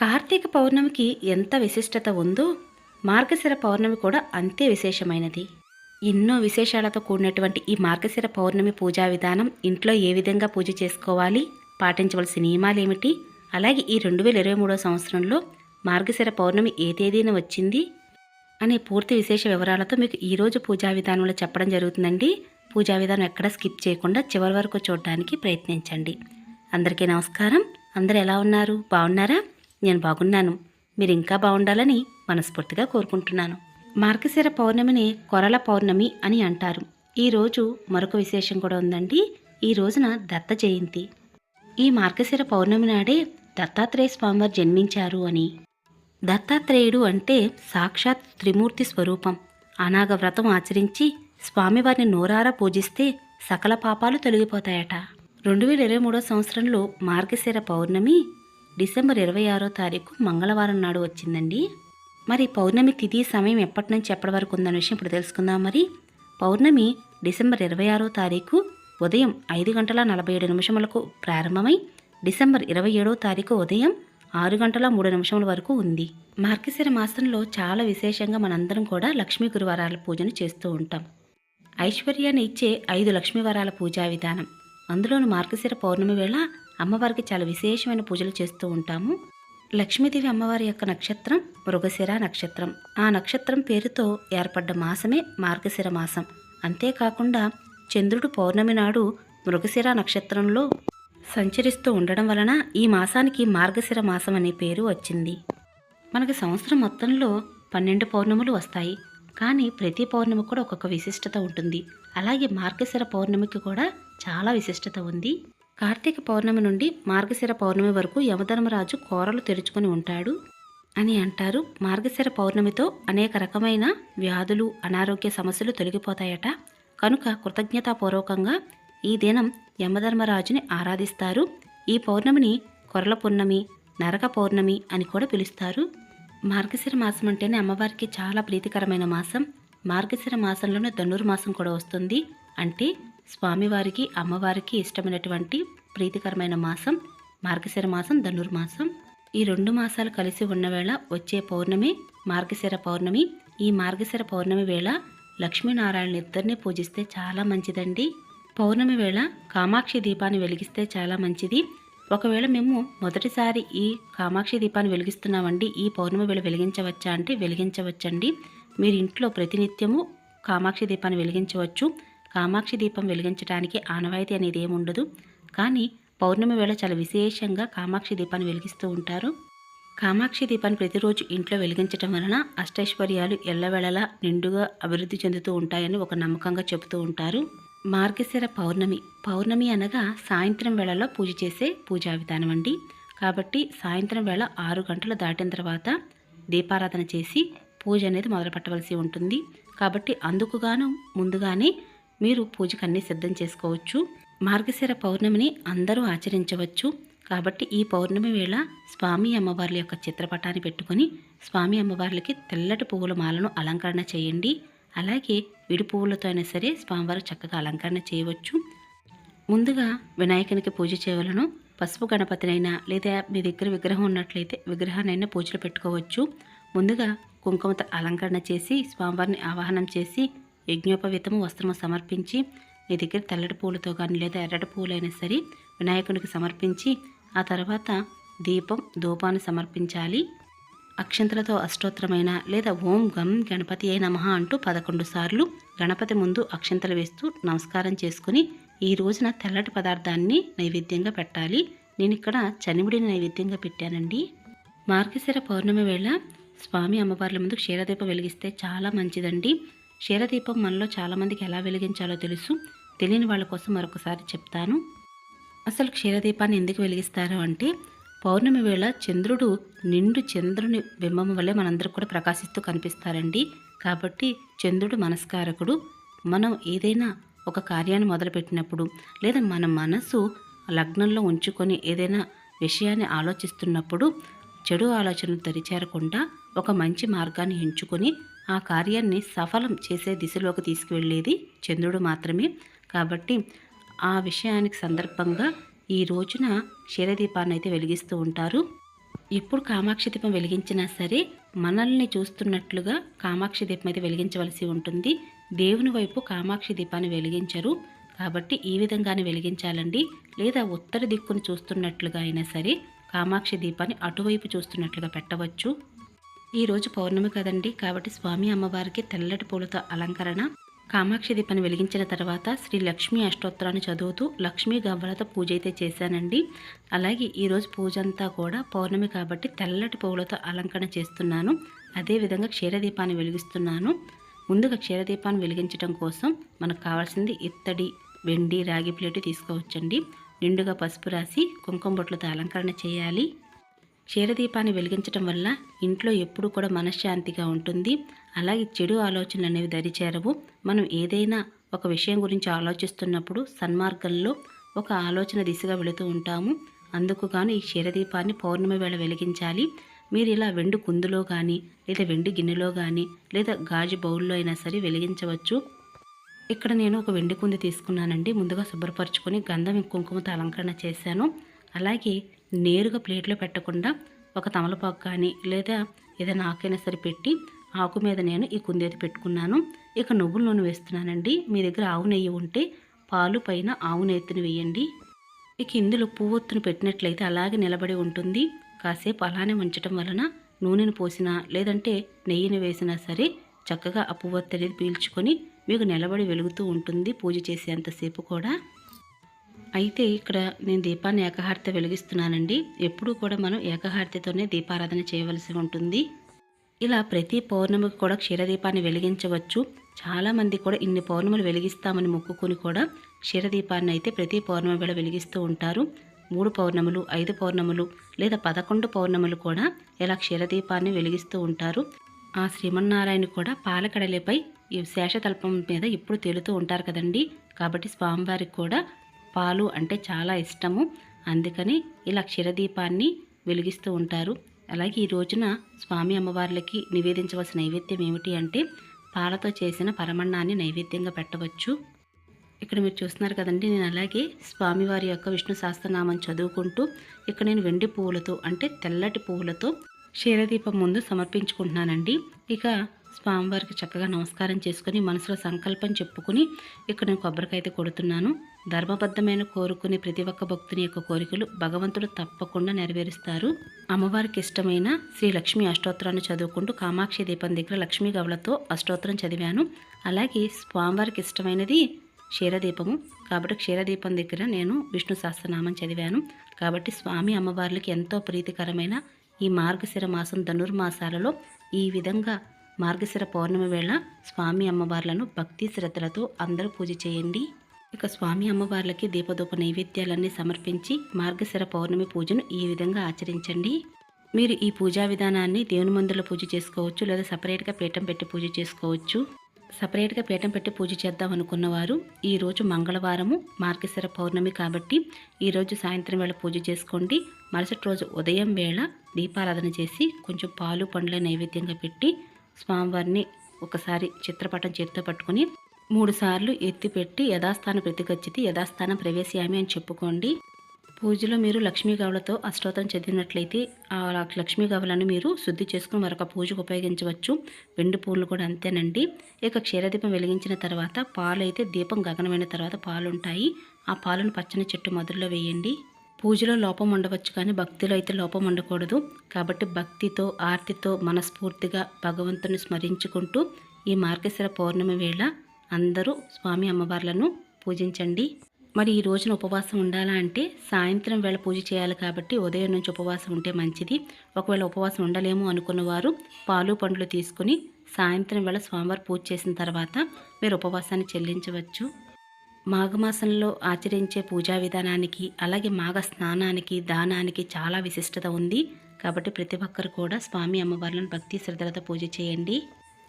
కార్తీక పౌర్ణమికి ఎంత విశిష్టత ఉందో మార్గశిర పౌర్ణమి కూడా అంతే విశేషమైనది. ఎన్నో విశేషాలతో కూడినటువంటి ఈ మార్గశిర పౌర్ణమి పూజా విధానం ఇంట్లో ఏ విధంగా పూజ చేసుకోవాలి పాటించవలసిన నియమాలు ఏమిటి అలాగే ఈ రెండు వేల ఇరవై మూడో సంవత్సరంలో మార్గశిర పౌర్ణమి ఏ తేదీన వచ్చింది అనే పూర్తి విశేష వివరాలతో మీకు ఈరోజు పూజా విధానంలో చెప్పడం జరుగుతుందండి. పూజా విధానం ఎక్కడ స్కిప్ చేయకుండా చివరి వరకు చూడడానికి ప్రయత్నించండి. అందరికీ నమస్కారం. అందరు ఎలా ఉన్నారు? బాగున్నారా? నేను బాగున్నాను. మీరు ఇంకా బాగుండాలని మనస్ఫూర్తిగా కోరుకుంటున్నాను. మార్గశిర పౌర్ణమిని కొరల పౌర్ణమి అని అంటారు. ఈరోజు మరొక విశేషం కూడా ఉందండి. ఈ రోజున దత్త జయంతి. ఈ మార్గశిర పౌర్ణమి నాడే దత్తాత్రేయ స్వామివారు జన్మించారు అని. దత్తాత్రేయుడు అంటే సాక్షాత్ త్రిమూర్తి స్వరూపం. అనాగ వ్రతం ఆచరించి స్వామివారిని నోరారా పూజిస్తే సకల పాపాలు తొలగిపోతాయట. రెండు వేల ఇరవై మూడో సంవత్సరంలో మార్గశిర పౌర్ణమి డిసెంబర్ ఇరవై ఆరో తారీఖు మంగళవారం నాడు వచ్చిందండి. మరి పౌర్ణమి తిథి సమయం ఎప్పటి నుంచి ఎప్పటి వరకు ఉందన్న విషయం ఇప్పుడు తెలుసుకుందాం మరి. పౌర్ణమి డిసెంబర్ ఇరవై ఆరో తారీఖు ఉదయం ఐదు గంటల నలభై ఏడు నిమిషములకు ప్రారంభమై డిసెంబర్ ఇరవై ఏడో తారీఖు ఉదయం ఆరు గంటల మూడు నిమిషముల వరకు ఉంది. మార్గశిర మాసంలో చాలా విశేషంగా మనందరం కూడా లక్ష్మీ గురువారాల పూజను చేస్తూ ఉంటాం. ఐశ్వర్యాన్ని ఇచ్చే ఐదు లక్ష్మీవారాల పూజా విధానం. అందులోను మార్గశిర పౌర్ణమి వేళ అమ్మవారికి చాలా విశేషమైన పూజలు చేస్తూ ఉంటాము. లక్ష్మీదేవి అమ్మవారి యొక్క నక్షత్రం మృగశిర నక్షత్రం. ఆ నక్షత్రం పేరుతో ఏర్పడ్డ మాసమే మార్గశిర మాసం. అంతేకాకుండా చంద్రుడు పౌర్ణమి నాడు మృగశిర నక్షత్రంలో సంచరిస్తూ ఉండడం వలన ఈ మాసానికి మార్గశిర మాసం అనే పేరు వచ్చింది. మనకి సంవత్సరం మొత్తంలో పన్నెండు పౌర్ణములు వస్తాయి. కానీ ప్రతి పౌర్ణమి కూడా ఒక్కొక్క విశిష్టత ఉంటుంది. అలాగే మార్గశిర పౌర్ణమికి కూడా చాలా విశిష్టత ఉంది. కార్తీక పౌర్ణమి నుండి మార్గశిర పౌర్ణమి వరకు యమధర్మరాజు కోరలు తెరుచుకొని ఉంటాడు అని అంటారు. మార్గశిర పౌర్ణమితో అనేక రకమైన వ్యాధులు అనారోగ్య సమస్యలు తొలగిపోతాయట. కనుక కృతజ్ఞతాపూర్వకంగా ఈ దినం యమధర్మరాజుని ఆరాధిస్తారు. ఈ పౌర్ణమిని కొరల పౌర్ణమి నరక పౌర్ణమి అని కూడా పిలుస్తారు. మార్గశిర మాసం అంటేనే అమ్మవారికి చాలా ప్రీతికరమైన మాసం. మార్గశిర మాసంలోనే ధనుర్మాసం కూడా వస్తుంది. అంటే స్వామివారికి అమ్మవారికి ఇష్టమైనటువంటి ప్రీతికరమైన మాసం మార్గశిర మాసం ధనుర్మాసం ఈ రెండు మాసాలు కలిసి ఉన్న వేళ వచ్చే పౌర్ణమి మార్గశిర పౌర్ణమి. ఈ మార్గశిర పౌర్ణమి వేళ లక్ష్మీనారాయణ ఇద్దరిని పూజిస్తే చాలా మంచిదండి. పౌర్ణమి వేళ కామాక్షి దీపాన్ని వెలిగిస్తే చాలా మంచిది. ఒకవేళ మేము మొదటిసారి ఈ కామాక్షి దీపాన్ని వెలిగిస్తున్నామండి ఈ పౌర్ణమి వేళ వెలిగించవచ్చా అంటే వెలిగించవచ్చండి. మీరు ఇంట్లో ప్రతినిత్యము కామాక్షి దీపాన్ని వెలిగించవచ్చు. కామాక్షి దీపం వెలిగించడానికి ఆనవాయితీ అనేది ఏముండదు కానీ పౌర్ణమి వేళ చాలా విశేషంగా కామాక్షి దీపాన్ని వెలిగిస్తూ ఉంటారు. కామాక్షి దీపాన్ని ప్రతిరోజు ఇంట్లో వెలిగించటం వలన అష్టైశ్వర్యాలు ఎల్లవేళలా నిండుగా అభివృద్ధి చెందుతూ ఉంటాయని ఒక నమ్మకంగా చెబుతూ ఉంటారు. మార్గశిర పౌర్ణమి. పౌర్ణమి అనగా సాయంత్రం వేళలో పూజ చేసే పూజా విధానం అండి. కాబట్టి సాయంత్రం వేళ ఆరు గంటలు దాటిన తర్వాత దీపారాధన చేసి పూజ అనేది మొదలుపెట్టవలసి ఉంటుంది. కాబట్టి అందుకుగాను ముందుగానే మీరు పూజకు సిద్ధం చేసుకోవచ్చు. మార్గశిర పౌర్ణమిని అందరూ ఆచరించవచ్చు. కాబట్టి ఈ పౌర్ణమి వేళ స్వామి అమ్మవార్ల యొక్క చిత్రపటాన్ని పెట్టుకొని స్వామి అమ్మవార్లకి తెల్లటి పువ్వుల మాలను అలంకరణ చేయండి. అలాగే విడి పువ్వులతో అయినా సరే స్వామివారు చక్కగా అలంకరణ చేయవచ్చు. ముందుగా వినాయకునికి పూజ చేయవలను పసుపు గణపతినైనా లేదా మీ దగ్గర విగ్రహం ఉన్నట్లయితే విగ్రహాన్నైనా పూజలు పెట్టుకోవచ్చు. ముందుగా కుంకుమతో అలంకరణ చేసి స్వామివారిని ఆవాహనం చేసి యజ్ఞోపవీతము వస్త్రము సమర్పించి మీ దగ్గర తెల్లటి పూలతో కానీ లేదా ఎర్రటి పూలైనా సరే వినాయకునికి సమర్పించి ఆ తర్వాత దీపం ధూపాన్ని సమర్పించాలి. అక్షంతలతో అష్టోత్తరమైన లేదా ఓం గం గణపతి అయి నమః అంటూ పదకొండు సార్లు గణపతి ముందు అక్షంతలు వేస్తూ నమస్కారం చేసుకుని ఈ రోజున తెల్లటి పదార్థాన్ని నైవేద్యంగా పెట్టాలి. నేను ఇక్కడ చనిముడిని నైవేద్యంగా పెట్టానండి. మార్గశిర పౌర్ణమి వేళ స్వామి అమ్మవార్ల ముందు క్షీరదీపం వెలిగిస్తే చాలా మంచిదండి. క్షీరదీపం మనలో చాలామందికి ఎలా వెలిగించాలో తెలుసు. తెలియని వాళ్ళ కోసం మరొకసారి చెప్తాను. అసలు క్షీరదీపాన్ని ఎందుకు వెలిగిస్తారు అంటే పౌర్ణమి వేళ చంద్రుడు నిండు చంద్రుని బింబం వల్లే మనందరూ కూడా ప్రకాశిస్తూ కనిపిస్తారండి. కాబట్టి చంద్రుడు మనస్కారకుడు. మనం ఏదైనా ఒక కార్యాన్ని మొదలుపెట్టినప్పుడు లేదా మన మనసు లగ్నంలో ఉంచుకొని ఏదైనా విషయాన్ని ఆలోచిస్తున్నప్పుడు చెడు ఆలోచనలు తరిచేరకుండా ఒక మంచి మార్గాన్ని ఎంచుకొని ఆ కార్యాన్ని సఫలం చేసే దిశలోకి తీసుకువెళ్ళేది చంద్రుడు మాత్రమే. కాబట్టి ఆ విషయానికి సందర్భంగా ఈ రోజున క్షీరదీపాన్ని అయితే వెలిగిస్తూ ఉంటారు. ఎప్పుడు కామాక్షి దీపం వెలిగించినా సరే మనల్ని చూస్తున్నట్లుగా కామాక్షి దీపం అయితే వెలిగించవలసి ఉంటుంది. దేవుని వైపు కామాక్షి దీపాన్ని వెలిగించరు. కాబట్టి ఈ విధంగానే వెలిగించాలండి. లేదా ఉత్తర దిక్కును చూస్తున్నట్లుగా అయినా సరే కామాక్షి దీపాన్ని అటువైపు చూస్తున్నట్లుగా పెట్టవచ్చు. ఈరోజు పౌర్ణమి కదండి. కాబట్టి స్వామి అమ్మవారికి తెల్లటి పూలతో అలంకరణ కామాక్షి దీపాన్ని వెలిగించిన తర్వాత శ్రీ లక్ష్మీ అష్టోత్తరాన్ని చదువుతూ లక్ష్మీ గవ్వలతో పూజ అయితే చేశానండి. అలాగే ఈరోజు పూజ అంతా కూడా పౌర్ణమి కాబట్టి తెల్లటి పువ్వులతో అలంకరణ చేస్తున్నాను. అదేవిధంగా క్షీరదీపాన్ని వెలిగిస్తున్నాను. ముందుగా క్షీరదీపాన్ని వెలిగించడం కోసం మనకు కావాల్సింది ఇత్తడి వెండి రాగి ప్లేటు తీసుకోవచ్చండి. నిండుగా పసుపు రాసి కుంకుమ బొట్లతో అలంకరణ చేయాలి. క్షీరదీపాన్ని వెలిగించడం వల్ల ఇంట్లో ఎప్పుడూ కూడా మనశ్శాంతిగా ఉంటుంది. అలాగే చెడు ఆలోచనలు అనేవి దరిచేరవు. మనం ఏదైనా ఒక విషయం గురించి ఆలోచిస్తున్నప్పుడు సన్మార్గంలో ఒక ఆలోచన దిశగా వెళుతూ ఉంటాము. అందుకు గాను ఈ క్షీరదీపాన్ని పౌర్ణమి వేళ వెలిగించాలి. మీరు ఇలా వెండి కుందులో కానీ లేదా వెండి గిన్నెలో కానీ లేదా గాజు బౌల్లో అయినా సరే వెలిగించవచ్చు. ఇక్కడ నేను ఒక వెండి కుంది తీసుకున్నానండి. ముందుగా శుభ్రపరచుకొని గంధం కుంకుమతో అలంకరణ చేశాను. అలాగే నేరుగా ప్లేట్లో పెట్టకుండా ఒక తమలపాకు కానీ లేదా ఏదైనా ఆకైనా సరే పెట్టి ఆకు మీద నేను ఈ కుందేది పెట్టుకున్నాను. ఇక నువ్వుల నూనె వేస్తున్నానండి. మీ దగ్గర ఆవు నెయ్యి ఉంటే పాలు పైన ఆవు నెయ్యిని వేయండి. ఇక ఇందులో పువ్వొత్తును పెట్టినట్లయితే అలాగే నిలబడి ఉంటుంది. కాసేపు అలానే ఉంచటం వలన నూనెను పోసినా లేదంటే నెయ్యిని వేసినా సరే చక్కగా ఆ పువ్వొత్తు అనేది పీల్చుకొని మీకు నిలబడి వెలుగుతూ ఉంటుంది. పూజ చేసేంతసేపు కూడా. అయితే ఇక్కడ నేను దీపాన్ని ఏకహారత వెలిగిస్తున్నానండి. ఎప్పుడూ కూడా మనం ఏకహారతితోనే దీపారాధన చేయవలసి ఉంటుంది. ఇలా ప్రతి పౌర్ణమికి కూడా క్షీరదీపాన్ని వెలిగించవచ్చు. చాలామంది కూడా ఇన్ని పౌర్ణములు వెలిగిస్తామని మొక్కుకొని కూడా క్షీరదీపాన్ని అయితే ప్రతి పౌర్ణమి వేళ వెలిగిస్తూ ఉంటారు. మూడు పౌర్ణములు ఐదు పౌర్ణములు లేదా పదకొండు పౌర్ణములు కూడా ఇలా క్షీరదీపాన్ని వెలిగిస్తూ ఉంటారు. ఆ శ్రీమన్నారాయణ కూడా పాలకడలిపై ఈ శేషతల్పం మీద ఇప్పుడు తేలుతూ ఉంటారు కదండి. కాబట్టి స్వామివారికి కూడా పాలు అంటే చాలా ఇష్టము. అందుకని ఇలా క్షీరదీపాన్ని వెలిగిస్తూ ఉంటారు. అలాగే ఈ రోజున స్వామి అమ్మవార్లకి నివేదించవలసిన నైవేద్యం ఏమిటి అంటే పాలతో చేసిన పరమన్నాన్ని నైవేద్యంగా పెట్టవచ్చు. ఇక్కడ మీరు చూస్తున్నారు కదండి నేను అలాగే స్వామివారి యొక్క విష్ణు సహస్రనామం చదువుకుంటూ ఇక్కడ నేను వెండి పువ్వులతో అంటే తెల్లటి పువ్వులతో క్షీరదీపం ముందు సమర్పించుకుంటున్నానండి. ఇక స్వామివారికి చక్కగా నమస్కారం చేసుకుని మనసులో సంకల్పం చెప్పుకుని ఇక్కడ నేను కొబ్బరికైతే అయితే కొడుతున్నాను. ధర్మబద్ధమైన కోరుకునే ప్రతి ఒక్క భక్తుని యొక్క కోరికలు భగవంతుడు తప్పకుండా నెరవేరుస్తారు. అమ్మవారికి ఇష్టమైన శ్రీ లక్ష్మీ అష్టోత్తరాన్ని చదువుకుంటూ కామాక్షి దీపం దగ్గర లక్ష్మీ గవలతో అష్టోత్తరం చదివాను. అలాగే స్వామివారికి ఇష్టమైనది క్షీరదీపము. కాబట్టి క్షీరదీపం దగ్గర నేను విష్ణు సహస్రనామం చదివాను. కాబట్టి స్వామి అమ్మవార్లకి ఎంతో ప్రీతికరమైన ఈ మార్గశిర మాసం ధనుర్మాసాలలో ఈ విధంగా మార్గశిర పౌర్ణమి వేళ స్వామి అమ్మవార్లను భక్తి శ్రద్ధలతో అందరూ పూజ చేయండి. ఇక స్వామి అమ్మవార్లకి దీపదూప నైవేద్యాలన్నీ సమర్పించి మార్గశిర పౌర్ణమి పూజను ఈ విధంగా ఆచరించండి. మీరు ఈ పూజా విధానాన్ని దేవుని మందుల పూజ చేసుకోవచ్చు లేదా సపరేట్గా పీఠం పెట్టి పూజ చేసుకోవచ్చు. సపరేట్గా పీఠం పెట్టి పూజ చేద్దాం అనుకున్నవారు ఈరోజు మంగళవారము మార్గశిర పౌర్ణమి కాబట్టి ఈరోజు సాయంత్రం వేళ పూజ చేసుకోండి. మరుసటి రోజు ఉదయం వేళ దీపారాధన చేసి కొంచెం పాలు పండ్ల నైవేద్యంగా పెట్టి స్వామివారిని ఒకసారి చిత్రపటం చేతితో పట్టుకొని మూడుసార్లు ఎత్తిపెట్టి యథాస్థానం ప్రతిగచ్చితి యథాస్థానం ప్రవేశయామి అని చెప్పుకోండి. పూజలో మీరు లక్ష్మీ గవలతో అష్టోత్తరం చదివినట్లయితే ఆ లక్ష్మీ గవలను మీరు శుద్ధి చేసుకుని మరొక పూజకు ఉపయోగించవచ్చు. వెండి పూలు కూడా అంతేనండి. ఇక క్షీరదీపం వెలిగించిన తర్వాత పాలు అయితే దీపం గగనమైన తర్వాత పాలు ఉంటాయి ఆ పాలను పచ్చని చెట్టు మొదల్లో వేయండి. పూజలో లోపం ఉండవచ్చు కానీ భక్తిలో అయితే లోపం ఉండకూడదు. కాబట్టి భక్తితో ఆర్తితో మనస్ఫూర్తిగా భగవంతుని స్మరించుకుంటూ ఈ మార్గశిర పౌర్ణమి వేళ అందరూ స్వామి అమ్మవార్లను పూజించండి. మరి ఈ రోజున ఉపవాసం ఉండాలా అంటే సాయంత్రం వేళ పూజ చేయాలి కాబట్టి ఉదయం నుంచి ఉపవాసం ఉంటే మంచిది. ఒకవేళ ఉపవాసం ఉండలేము అనుకున్న వారు పాలు పండ్లు తీసుకుని సాయంత్రం వేళ స్వామివారు పూజ చేసిన తర్వాత మీరు ఉపవాసాన్ని చెల్లించవచ్చు. మాఘమాసంలో ఆచరించే పూజా విధానానికి అలాగే మాఘ స్నానానికి దానానికి చాలా విశిష్టత ఉంది. కాబట్టి ప్రతి ఒక్కరు కూడా స్వామి అమ్మవార్లను భక్తి శ్రద్ధలతో పూజ చేయండి.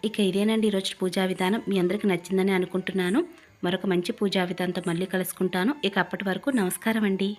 ఇక ఇదేనండి ఈరోజు పూజా విధానం. మీ అందరికీ నచ్చిందని అనుకుంటున్నాను. మరొక మంచి పూజా విధానంతో మళ్ళీ కలుసుకుంటాను. ఇక అప్పటి వరకు నమస్కారం అండి.